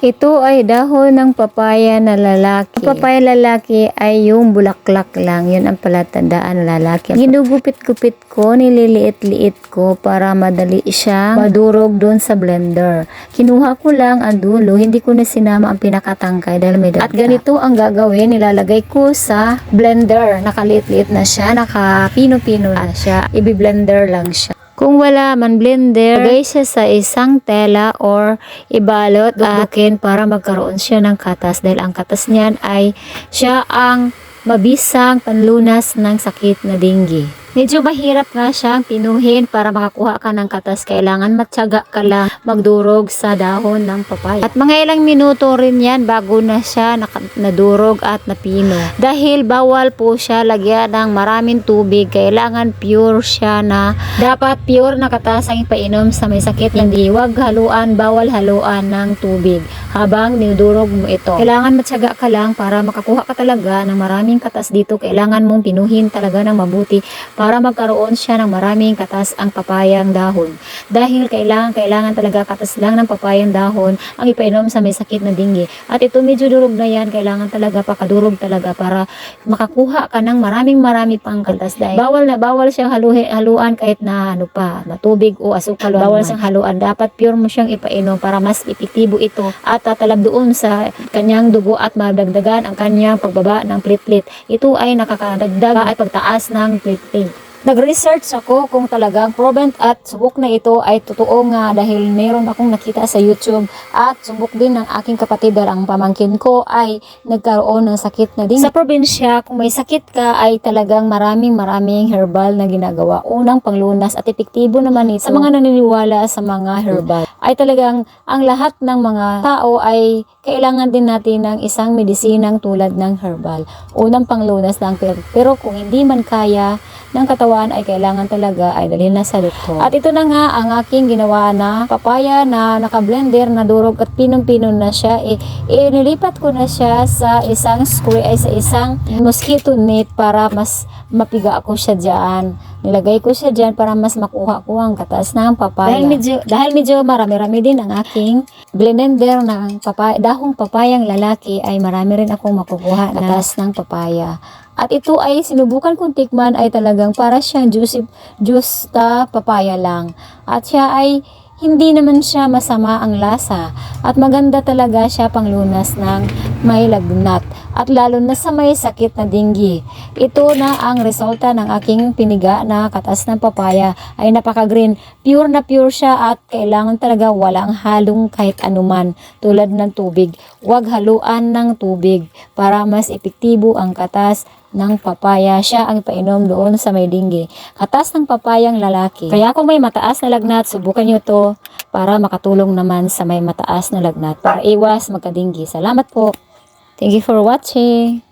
Ito ay dahon ng papaya na lalaki. Ang papaya lalaki ay yung bulaklak lang. Yun ang palatandaan na lalaki. Ginugupit-gupit ko, nililiit-liit ko para madali siyang madurog doon sa blender. Kinuha ko lang ang dulo, hindi ko na sinama ang pinakatangkay dahil may. At ganito ang gagawin, nilalagay ko sa blender. Nakaliit-liit na siya, nakapino-pino na siya. Ibi-blender lang siya. Kung wala man blender, lagay siya sa isang tela or ibalot dudukin para magkaroon siya ng katas dahil ang katas niyan ay siya ang mabisang panlunas ng sakit na dinggi. Medyo mahirap nga siyang pinuhin para makakuha ka ng katas. Kailangan matyaga ka lang magdurog sa dahon ng papaya. At mga ilang minuto rin yan bago na siya nadurog at napino. Dahil bawal po siya lagyan ng maraming tubig. Kailangan pure siya na dapat pure na katas ang ipainom sa may sakit. Hindi wag haluan, bawal haluan ng tubig habang dinudurog mo ito. Kailangan matyaga ka lang para makakuha ka talaga ng maraming katas dito. Kailangan mong pinuhin talaga ng mabuti para magkaroon siya ng maraming katas ang papayang dahon. Dahil kailangan, kailangan talaga katas lang ng papayang dahon ang ipainom sa may sakit na dinggi. At ito medyo durog na yan, kailangan talaga pakadurog talaga para makakuha ka ng maraming marami pang katas. Dahil bawal na bawal siyang haluhi, haluan kahit na ano pa, matubig o asukal. Bawal siyang haluan. Dapat pure mo siyang ipainom para mas epektibo ito at tatalab doon sa kanyang dugo at madagdagan ang kanyang pagbaba ng platelet. Ito ay nakakadagdag at pagtaas ng platelet. Nag-research ako kung talagang proven at subok na ito ay totoo nga dahil meron akong nakita sa YouTube at subok din ng aking kapatid dahil ang pamangkin ko ay nagkaroon ng sakit na din. Sa probinsya, kung may sakit ka ay talagang maraming maraming herbal na ginagawa. Unang panglunas at epektibo naman ito sa mga naniniwala sa mga herbal ay talagang ang lahat ng mga tao ay kailangan din natin ng isang medisinang tulad ng herbal. Unang panglunas lang pero, pero kung hindi man kaya ng katawan ay kailangan talaga ay dalhin na sa doktor. At ito na nga ang aking ginawa na papaya na naka-blender na durog at pinong-pinon na siya. E, inilipat ko na siya sa isang square ay sa isang mosquito net para mas mapiga ako siya diyan. Nilagay ko siya diyan para mas makuha ko ang katas ng papaya. Dahil medyo, dahil medyo marami-rami din ang aking blender ng papaya, dahong papayang lalaki ay marami rin akong makukuha katas ng papaya. At ito ay sinubukan kong tikman ay talagang para siyang juicy, juice ta papaya lang. At siya ay hindi naman siya masama ang lasa at maganda talaga siya panglunas ng may lagnat at lalo na sa may sakit na dinggi. Ito na ang resulta ng aking piniga na katas ng papaya ay napaka-green. Pure na pure siya at kailangan talaga walang halong kahit anuman tulad ng tubig. Huwag haluan ng tubig para mas epektibo ang katas ng papaya. Siya ang painom doon sa may dinggi. Katas ng papayang lalaki. Kaya kung may mataas na lagnat, subukan nyo to para makatulong naman sa may mataas na lagnat para iwas magkadinggi. Salamat po. Thank you for watching.